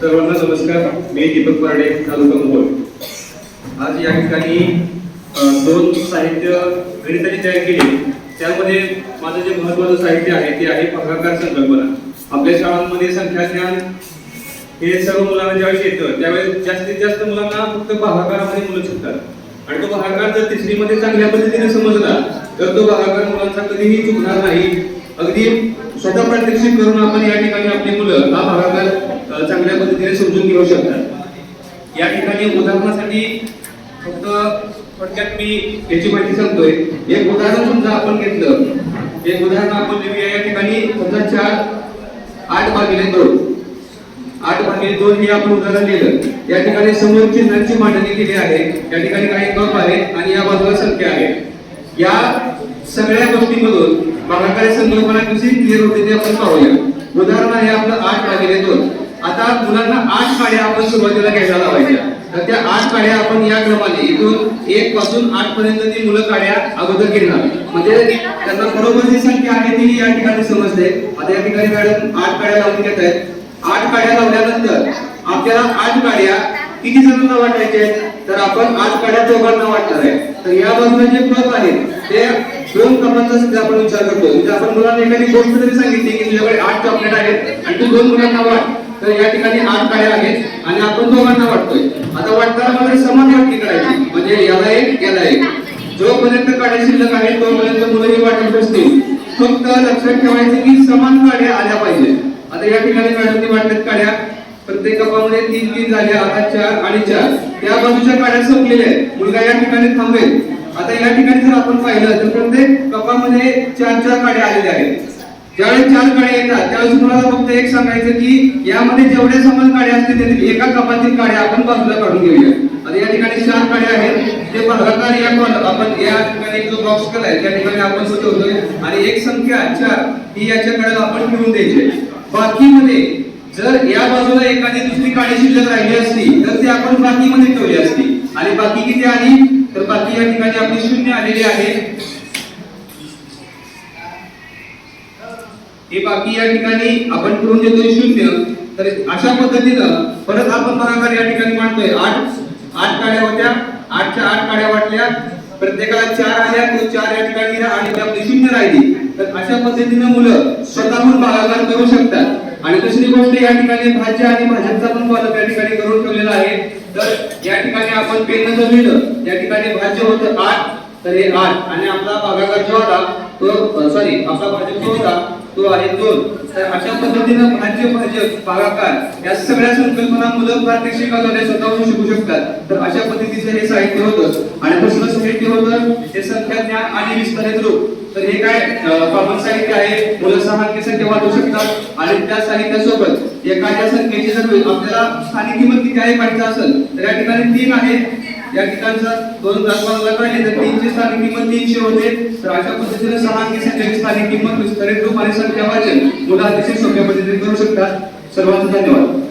सर्वांना नमस्कार. मी दीपक पारडे तालुका मोहोळ. आज या ठिकाणी दोन साहित्य गणिताची तयार केले. त्यामध्ये माझं जे महत्वाचं साहित्य आहे ते आहे भागाकार संकल्पना. आपल्या शाळांमध्ये संख्या ज्ञान हे सर्व मुलांना ज्यावेळेस येतं त्यावेळेस जास्तीत जास्त मुलांना फक्त भागाकारामध्ये मुलं शिकतात. आणि तो भागाकार जर तिसरीमध्ये चांगल्या पद्धतीने समजला तर तो भागाकार मुलांचा कधीही चुकणार नाही. अगदी स्वतः प्रत्यक्षित करून आपण या ठिकाणी आपली मुलं हा भागाकार चांगल्या पद्धतीने समजून घेऊ शकतात. या ठिकाणी उदाहरणासाठी फक्त थोडक्यात मी याची माहिती सांगतोय. एक उदाहरण समजा आपण घेतलं. एक उदाहरण आपण लिहूया या ठिकाणी. समजा चार आठ भागिले दोन. आठ भागिले दोन हे आपण उदाहरण लिहिलं. या ठिकाणी समोर चिन्हांची मांडणी केली आहे. या ठिकाणी काही कप आहे आणि या बाजूला संख्या आहे. या सगळ्या गोष्टींमधून भागाकारी संकल्पना कशी क्लिअर होते ते आपण पाहूया. उदाहरण आहे आपलं आठ भागिले दोन. आता मुलांना आठ काड्या आपण सुरुवातीला घ्यायला लावायच्या. तर त्या आठ काड्या आपण या क्रमाने इथून एक पासून आठ पर्यंत ती मुलं काड्या अगोदर घेणार. म्हणजे त्यांना बरोबर जी संख्या आहे ती या ठिकाणी समजते. आता या ठिकाणी मॅडम आठ काड्या लावून घेत आहेत. आठ काड्या लावल्यानंतर आपल्याला आठ काड्या किती जणांना वाटायचे तर आपण आठ काड्या दोघांना वाटणार आहे. तर या बाजूला जे पद आहेत ते दोन कपांचा सुद्धा आपण विचार करतो म्हणजे आपण मुलांना एखादी गोष्ट जरी सांगितली की तुझ्याकडे आठ चॉकलेट आहेत आणि तू दोन मुलांना वाट तर या ठिकाणी आठ काड्या आहेत आणि आपण दोघांना वाटतोय आता वाटताना मध्ये समान वाटणी करायची. म्हणजे याला एक याला एक. जोपर्यंत काड्या शिल्लक आहे तोपर्यंत मुलंही वाटत असतील फक्त लक्षात ठेवायचं की समान काड्या आल्या पाहिजे आता या ठिकाणी मॅडमनी वाटल्यात काड्या. प्रत्येक कपामध्ये तीन तीन झाल्या आता चार आणि चार. त्या बाजूच्या काड्या संपलेल्या आहेत. मुलगा या ठिकाणी थांबेल. आता या ठिकाणी जर आपण पाहिलं तर प्रत्येक कपामध्ये चार चार काड्या आलेल्या आहेत. ज्यावेळेस चार काड्या येतात त्यावेळेस तुम्हाला फक्त एक सांगायचं की यामध्ये जेवढ्या समान काड्या असतील त्यातील एका कपातील काड्या आपण बाजूला काढून घेऊया. आता या ठिकाणी चार काड्या आहेत. ते भागाकार या आपण या ठिकाणी जो बॉक्स आहे त्या ठिकाणी आपण सुचवतोय. आणि एक संख्या चार ही याच्या कडेला आपण ठेवून द्यायची बाकीमध्ये जर या बाजूला एखादी दुसरी काळी शिल्लक राहिली असती तर ती आपण बाकीमध्ये ठेवली असती. आणि बाकी किती आली या ठिकाणी आपली शून्य आलेली आहे. हे बाकी या ठिकाणी आपण करून देतोय शून्य. तर अशा पद्धतीनं परत आपण भागाकार या ठिकाणी मांडतोय. आठ आठ काड्या होत्या. आठच्या आठ काड्या वाटल्या. प्रत्येकाला चार आल्या तो चार या ठिकाणी आणि ती आपली शून्य राहिली. तर अशा पद्धतीनं मुलं स्वतःहून भागाकार करू शकतात. आणि दुसरी गोष्ट या ठिकाणी भाज्या आणि भाज्यांचा पण कॉलम या ठिकाणी करून ठेवलेला आहे. तर या ठिकाणी आपण पेन जर लिहिलं या ठिकाणी भाज्य होतं आठ तर हे आठ. आणि आपला भागाकार जो होता तो सॉरी आपला भाजप जो होता तो आहे दोन. तर अशा पद्धतीनं भाज्य भाजप भागाकार या सगळ्या संकल्पना मुलं प्रात्यक्षिकाद्वारे स्वतःहून शिकू शकतात. तर अशा पद्धतीचं हे साहित्य होतं. आणि दुसरं साहित्य होतं हे संख्या ज्ञान आणि विस्तारित रूप. तर हे काय कॉमन साहित्य आहे मुलं सहा संख्या वाचू शकतात. आणि त्या साहित्यासोबत एखाद्या संख्येची जर आपल्याला स्थानिक किंमत किती आहे माहिती असेल तर या ठिकाणी तीन आहे या ठिकाणचा दोन दाखवायला पाहिजे तर तीनची स्थानिक किंमत तीनशे होते. तर अशा पद्धतीने सहा अंकी संख्येची स्थानिक किंमत विस्तारित रूप आणि संख्या वाचन मुलं अतिशय सोप्या पद्धतीने करू शकतात. सर्वांचं धन्यवाद.